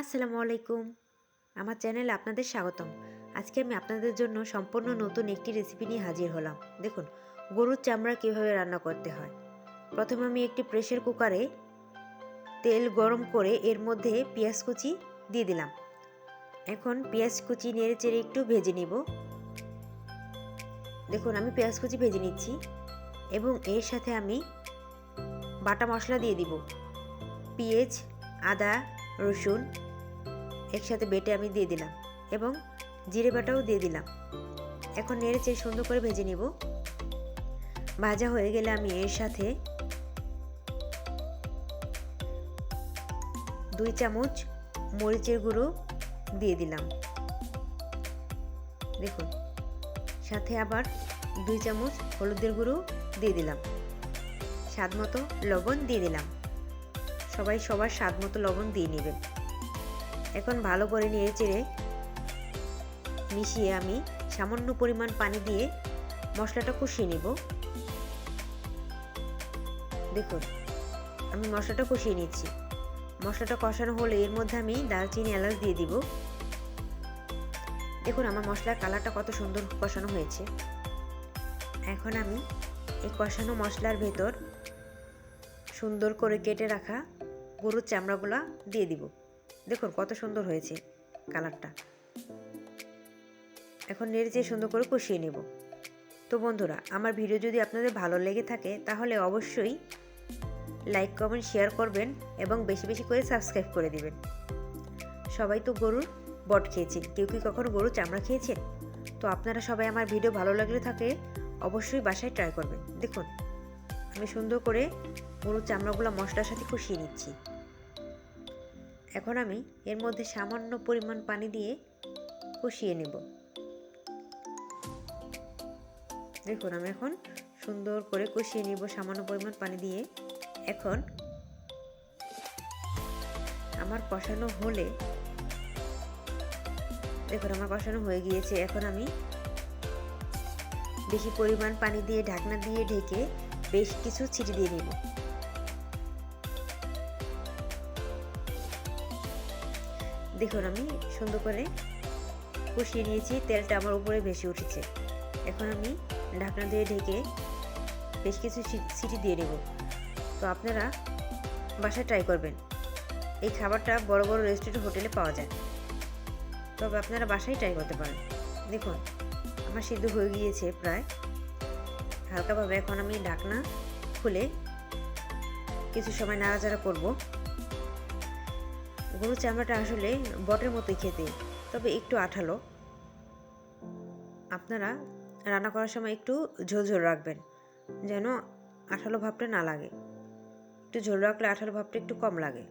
আসসালামু আলাইকুম। আমার চ্যানেলে আপনাদের স্বাগতম। আজকে আমি আপনাদের জন্য সম্পূর্ণ নতুন একটি রেসিপি নিয়ে হাজির হলাম। দেখুন, গরুর চামড়া কীভাবে রান্না করতে হয়। প্রথমে আমি একটি প্রেশার কুকারে তেল গরম করে এর মধ্যে পেঁয়াজ কুচি দিয়ে দিলাম। এখন পেঁয়াজ কুচি নেড়ে চেড়ে একটু ভেজে নিব। দেখুন, আমি পেঁয়াজ কুচি ভেজে নিচ্ছি এবং এর সাথে আমি বাটা মশলা দিয়ে দিব। পেঁয়াজ, আদা, রসুন একসাথে বেটে আমি দিয়ে দিলাম এবং জিরে বাটাও দিয়ে দিলাম। এখন নেড়ে চেয়ে সুন্দর করে ভেজে নিব। ভাজা হয়ে গেলে আমি এর সাথে দুই চামচ মরিচের গুঁড়ো দিয়ে দিলাম। দেখুন, সাথে আবার দুই চামচ হলুদের গুঁড়ো দিয়ে দিলাম। স্বাদ মতো লবণ দিয়ে দিলাম। সবাই সবার স্বাদ মতো লবণ দিয়ে নেবেন। এখন ভালো করে নিয়ে চেড়ে মিশিয়ে আমি সামান্য পরিমাণ পানি দিয়ে মশলাটা কষিয়ে নিব। দেখুন, আমি মশলাটা কষিয়ে নিচ্ছি। মশলাটা কষানো হলে এর মধ্যে আমি দারচিনি এলাচ দিয়ে দিব। দেখুন, আমার মশলার কালারটা কত সুন্দর কষানো হয়েছে। এখন আমি এই কষানো মশলার ভেতর সুন্দর করে কেটে রাখা গরুর চামড়াগুলো দিয়ে দিব। দেখুন কত সুন্দর হয়েছে কালারটা। এখন নেড়ে চেয়ে সুন্দর করে কষিয়ে নেব। তো বন্ধুরা, আমার ভিডিও যদি আপনাদের ভালো লেগে থাকে, তাহলে অবশ্যই লাইক, কমেন্ট, শেয়ার করবেন এবং বেশি বেশি করে সাবস্ক্রাইব করে দিবেন। সবাই তো গরুর বট খেয়েছেন, কেউ কি কখনো গরুর চামড়া খেয়েছেন? তো আপনারা সবাই আমার ভিডিও ভালো লাগলে থাকে, অবশ্যই বাসায় ট্রাই করবেন। দেখুন, আমি সুন্দর করে গরুর চামড়াগুলো মশলার সাথে কষিয়ে নিচ্ছি। এখন আমি এর মধ্যে সামান্য পরিমাণ পানি দিয়ে কষিয়ে নেব। দেখুন, আমি এখন সুন্দর করে কষিয়ে নিব সামান্য পরিমাণ পানি দিয়ে। এখন আমার কষানো হলে, দেখুন, আমার কষানো হয়ে গিয়েছে। এখন আমি বেশি পরিমাণ পানি দিয়ে ঢাকনা দিয়ে ঢেকে বেশ কিছু ছিটি দিয়ে নিব। দেখুন, আমি সুন্দর করে কষিয়ে নিয়েছি, তেলটা আমার উপরে ভেসে উঠেছে। এখন আমি ঢাকনা দিয়ে ঢেকে বেশ কিছু সিটি দিয়ে নেব। তো আপনারা বাসায় ট্রাই করবেন। এই খাবারটা বড় বড় রেস্টুরেন্ট হোটেলে পাওয়া যায়। তবে আপনারা বাসায় ট্রাই করতে পারেন। দেখুন, আমার সিদ্ধ হয়ে গিয়েছে প্রায়। হালকাভাবে এখন আমি ঢাকনা খুলে কিছু সময় নাড়াচাড়া করব। গরুর চামড়াটা আসলে বটের মতোই খেতে, তবে একটু আঠালো। আপনারা রান্না করার সময় একটু ঝোল ঝোল রাখবেন, যেন আঠালো ভাবটা না লাগে। একটু ঝোল রাখলে আঠালো ভাবটা একটু কম লাগে।